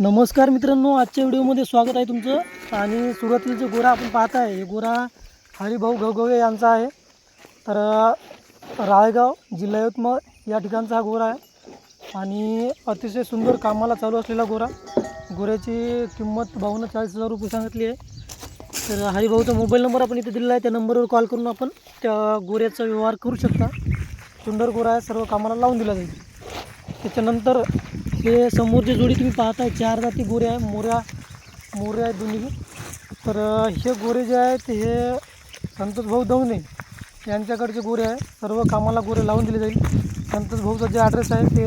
नमस्कार मित्रांनो आजच्या व्हिडिओमध्ये स्वागत आहे तुमचं. आणि सुरुवातीला जे गोरा आपण पाहत आहे हे गोरा हरिभाऊ घवघवे यांचा आहे. तर राळेगाव जिल्हा यवतमाळ या ठिकाणचा हा गोरा आहे. आणि अतिशय सुंदर कामाला चालू असलेला गोरा. गोऱ्याची किंमत बावन्न चाळीस हजार रुपये सांगितली आहे. तर हरिभाऊचा मोबाईल नंबर आपण इथे दिलेला आहे. त्या नंबरवर कॉल करून आपण त्या गोऱ्याचा व्यवहार करू शकता. सुंदर गोरा आहे सर्व कामाला लावून दिला जाईल. त्याच्यानंतर हे समोरची जोडी तुम्ही पाहताय चार जाती गोरे आहे मोऱ्या मोऱ्या आहेत दोन्ही. तर हे गोरे जे आहेत हे संतोष भाऊ दवणे यांच्याकडचे गोरे आहे. सर्व कामाला गोरे लावून दिले जाईल. संतोष भाऊचा जे ॲड्रेस आहे ते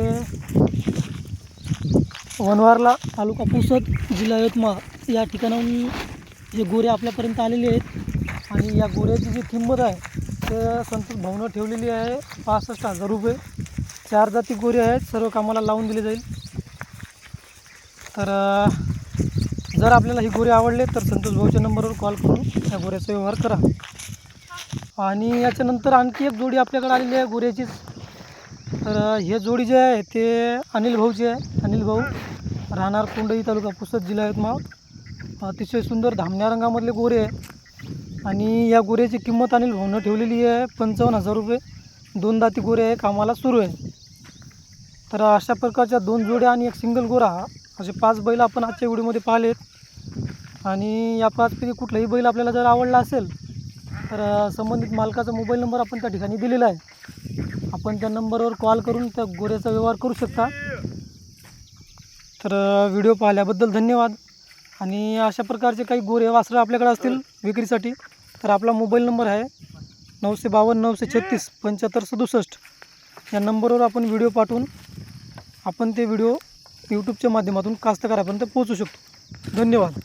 वनवारला तालुका पुसद जिल्हा यवतमाळ. या ठिकाणाहून हे गोरे आपल्यापर्यंत आलेले आहेत आणि या गोऱ्याची जी किंमत आहे ते संतोष भाऊनं ठेवलेली आहे पासष्ट हजार रुपये. चार जाती गोरे आहेत सर्व कामाला लावून दिले जाईल. तर जर आपल्याला ही गोरे आवडले तर संतोष भाऊच्या नंबरवर कॉल करून त्या गोऱ्याचा व्यवहार करा. आणि याच्यानंतर आणखी एक जोडी आपल्याकडे आलेली आहे गोऱ्याचीच. तर हे जोडी जे आहे ते अनिल भाऊची आहे. अनिल भाऊ राहणार कुंडई तालुका पुसद जिल्हा यवतमाळ. अतिशय सुंदर धामण्या रंगामधले गोरे आहे. आणि या गोऱ्याची किंमत अनिल भाऊनं ठेवलेली आहे पंचावन्न हजार रुपये. दोन दाती गोरे आहे कामाला सुरू आहे. तर अशा प्रकारच्या दोन जोड्या आणि एक सिंगल गोरा असे पाच बैल आपण आजच्या व्हिडिओमध्ये पाहिलेत. आणि या पाचपैकी कुठलाही बैल आपल्याला जर आवडला असेल तर संबंधित मालकाचा मोबाईल नंबर आपण त्या ठिकाणी दिलेला आहे. आपण त्या नंबरवर कॉल करून त्या गोऱ्याचा व्यवहार करू शकता. तर व्हिडिओ पाहिल्याबद्दल धन्यवाद. आणि अशा प्रकारचे काही गोरे वासरं आपल्याकडे असतील विक्रीसाठी तर आपला मोबाईल नंबर आहे नऊशे बावन्न नऊशे छत्तीस पंच्याहत्तर सदुसष्ट. या नंबरवर आपण व्हिडिओ पाठवून आपण ते व्हिडिओ यूट्यूबच्या माध्यमातून कास्तकारापर्यंत पोहोचू शकतो. धन्यवाद.